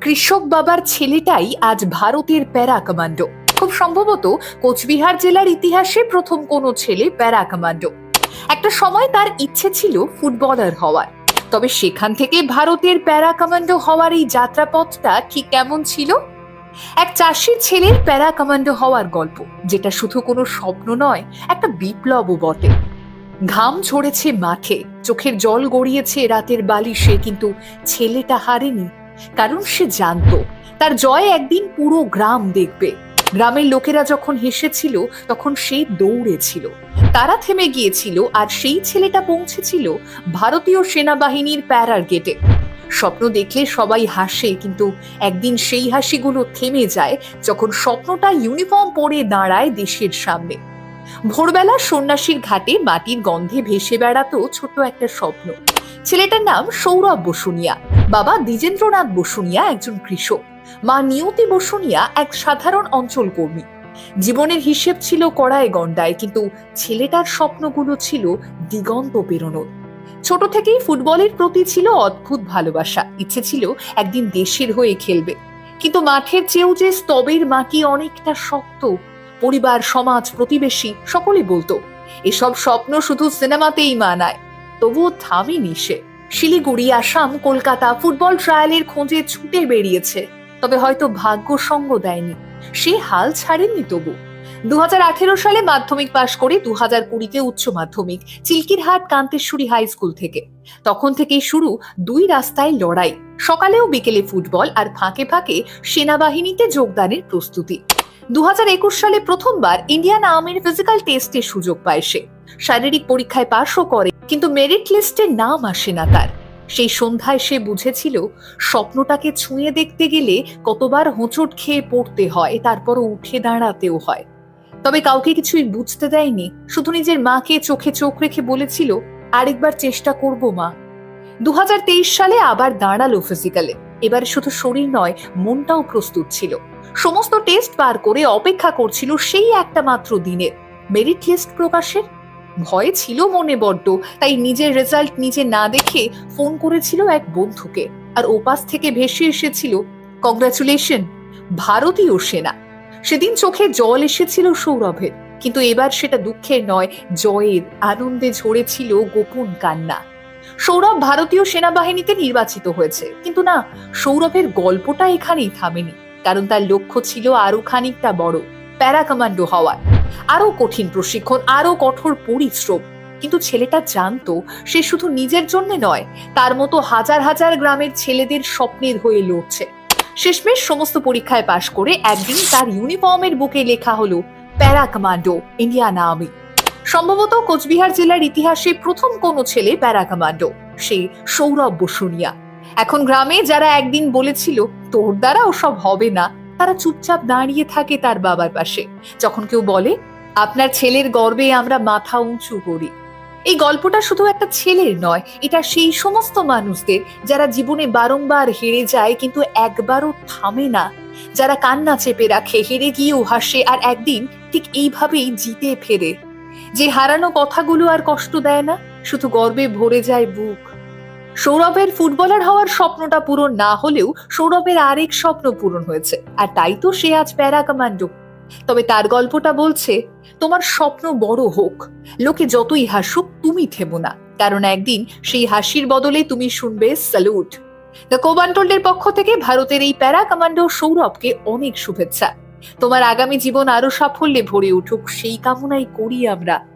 কৃষক বাবার ছেলেটাই আজ ভারতের প্যারা কমান্ডো। খুব সম্ভবত কোচবিহার জেলার ইতিহাসে প্রথম কোনো ছেলে প্যারা কমান্ডো। একটা সময় তার ইচ্ছে ছিল ফুটবলার হওয়ার। তবে সেখান থেকে ভারতের প্যারা কমান্ডো হওয়ার এই যাত্রাপথটা ঠিক কেমন ছিল? এক চাষির ছেলের প্যারা কমান্ডো হওয়ার গল্প, যেটা শুধু কোনো স্বপ্ন নয়, একটা বিপ্লবও বটে। ঘাম ঝরেছে মাঠে, চোখের জল গড়িয়েছে রাতের বালিশে, কিন্তু ছেলেটা হারেনি। কারণ সে জানতো। তার জয় একদিন পুরো গ্রাম দেখবে। গ্রামের লোকেরা যখন হেসেছিল, তখন সে দৌড়েছিল। তারা থেমে গিয়েছিল আর সেই ছেলেটা পৌঁছেছিল ভারতীয় সেনাবাহিনীর প্যারার গেটে। স্বপ্ন দেখলে সবাই হাসে, কিন্তু একদিন সেই হাসিগুলো থেমে যায় যখন স্বপ্নটা ইউনিফর্ম পরে দাঁড়ায় দেশের সামনে। ভোরবেলা সন্ন্যাসীর ঘাটে মাটির গন্ধে ভেসে বেড়াতো ছোট একটা স্বপ্ন। ছেলেটার নাম সৌরভ বসুনিয়া। বাবা দ্বিজেন্দ্রনাথ বসুনিয়া একজন কৃষক। মা নিয়তি বসুনিয়া এক সাধারণ অঞ্চল কর্মী। জীবনের হিসেব ছিল কড়ায় গন্ডায় কিন্তু ছেলেটার স্বপ্নগুলো ছিল দিগন্ত পেরোনোর। ছোট থেকেই ফুটবলের প্রতি ছিল অদ্ভুত ভালোবাসা। ইচ্ছে ছিল একদিন দেশের হয়ে খেলবে। কিন্তু মাঠের চেয়েও যে স্তবের মাটি অনেকটা শক্ত, পরিবার, সমাজ, প্রতিবেশী সকলে বলতো, এসব স্বপ্ন শুধু সিনেমাতেই মানায়, তবুও থামেনি সে। শিলিগুড়ি, আসাম, কলকাতা ফুটবল ট্রায়ালের খোঁজে ছুটে বেরিয়েছে। তবে হয়তো ভাগ্য সঙ্গ দেয়নি। সে হাল ছাড়েননি তবু। দু সালে মাধ্যমিক পাশ করে দু হাজার কুড়িতে উচ্চ মাধ্যমিক, চিলকিরহাট কান্তেশ্বরী হাই স্কুল থেকে। তখন থেকেই শুরু দুই রাস্তায় লড়াই। সকালেও বিকেলে ফুটবল আর ফাঁকে ফাঁকে সেনাবাহিনীতে যোগদানের প্রস্তুতি। দু হাজার একুশ সালে প্রথমবার ইন্ডিয়ান আর্মির ফিজিক্যাল টেস্টের সুযোগ পায় সে। শারীরিক পরীক্ষায় পাশও করে। কিন্তু মেরিট লিস্টে নাম আসে না তার। সেই সন্ধ্যায় সে বুঝেছিল, স্বপ্নটাকে ছুঁয়ে দেখতে গেলে কতবার হোঁচট খেয়ে পড়তে হয় তারপর উঠে দাঁড়াতেও হয়। তবে কাউকে কিছুই বুঝতে দেয়নি, শুধু নিজের মাকে চোখে চোখ রেখে বলেছিল, আরেকবার চেষ্টা করব মা। দু হাজার তেইশ সালে আবার দাঁড়াল ফিজিক্যালে এবার শুধু শরীর নয়, মনটাও প্রস্তুত ছিল। সমস্ত টেস্ট পার করে অপেক্ষা করছিল সেই একটা মাত্র দিনের। মেরিট লিস্ট প্রকাশের ভয় ছিল মনে বড্ড, তাই নিজের রেজাল্ট নিজে না দেখে ফোন করেছিল এক বন্ধুকে। আর ওপাশ থেকে ভেসে এসেছিল কংগ্রাচুলেশন ভারতীয় সেনা। সেদিন চোখে জল এসেছিল সৌরভের, কিন্তু এবার সেটা দুঃখের নয়, জয়ের আনন্দে ঝরেছিল গোপন কান্না। সৌরভ ভারতীয় সেনাবাহিনীতে নির্বাচিত হয়েছে, কিন্তু না, সৌরভের গল্পটা এখানেই থামেনি, কারণ তার লক্ষ্য ছিল আরও খানিকটা বড় প্যারা কমান্ডো হওয়ার। আরও কঠিন প্রশিক্ষণ, আরও কঠোর পরিশ্রম। কিন্তু ছেলেটা জানতো, সে শুধু নিজের জন্য নয়, তার মতো হাজার হাজার গ্রামের ছেলেদের স্বপ্নের হয়ে লড়ছে। শেষমেশ সমস্ত পরীক্ষায় পাশ করে একদিন তার ইউনিফর্মের বুকে লেখা হলো প্যারা কমান্ডো ইন্ডিয়ান আর্মি সম্ভবত কোচবিহার জেলার ইতিহাসে প্রথম কোনো ছেলে প্যারা কমান্ডো সে সৌরভ বসুনিয়া। এখন গ্রামে যারা একদিন বলেছিল, তোর দ্বারা ওসব হবে না। তারা চুপচাপ দাঁড়িয়ে থাকে তার বাবার পাশে। যখন কেউ বলে, আপনার ছেলের গর্বে আমরা মাথা উঁচু করি। এই গল্পটা শুধু একটা ছেলের নয়, এটা সেই সমস্ত মানুষদের যারা জীবনে বারংবার হেরে যায় কিন্তু একবারও থামে না। যারা কান্না চেপে রাখে, হেরে গিয়েও হাসে আর একদিন ঠিক এইভাবেই জিতে ফেরে। যে হারানো কথাগুলো আর কষ্ট দেয় না, শুধু গর্বে ভরে যায় বুক। সৌরভের ফুটবলার হওয়ার স্বপ্নটা পূরণ না হলেও সৌরভের আরেক স্বপ্ন পূরণ হয়েছে। আর তাই তো সে আজ প্যারা কমান্ডো। তবে তার গল্পটা বলছে, তোমার স্বপ্ন বড় হোক। লোকে যতই হাসুক, তুমি থেমো না। কারণ একদিন সেই হাসির বদলে তুমি শুনবে স্যালুট। দ্য কোবান্টলের পক্ষ থেকে ভারতের এই প্যারা কমান্ডো সৌরভকে অনেক শুভেচ্ছা। তোমার আগামী জীবন আরও সাফল্যে ভরে উঠুক, সেই কামনাই করি আমরা।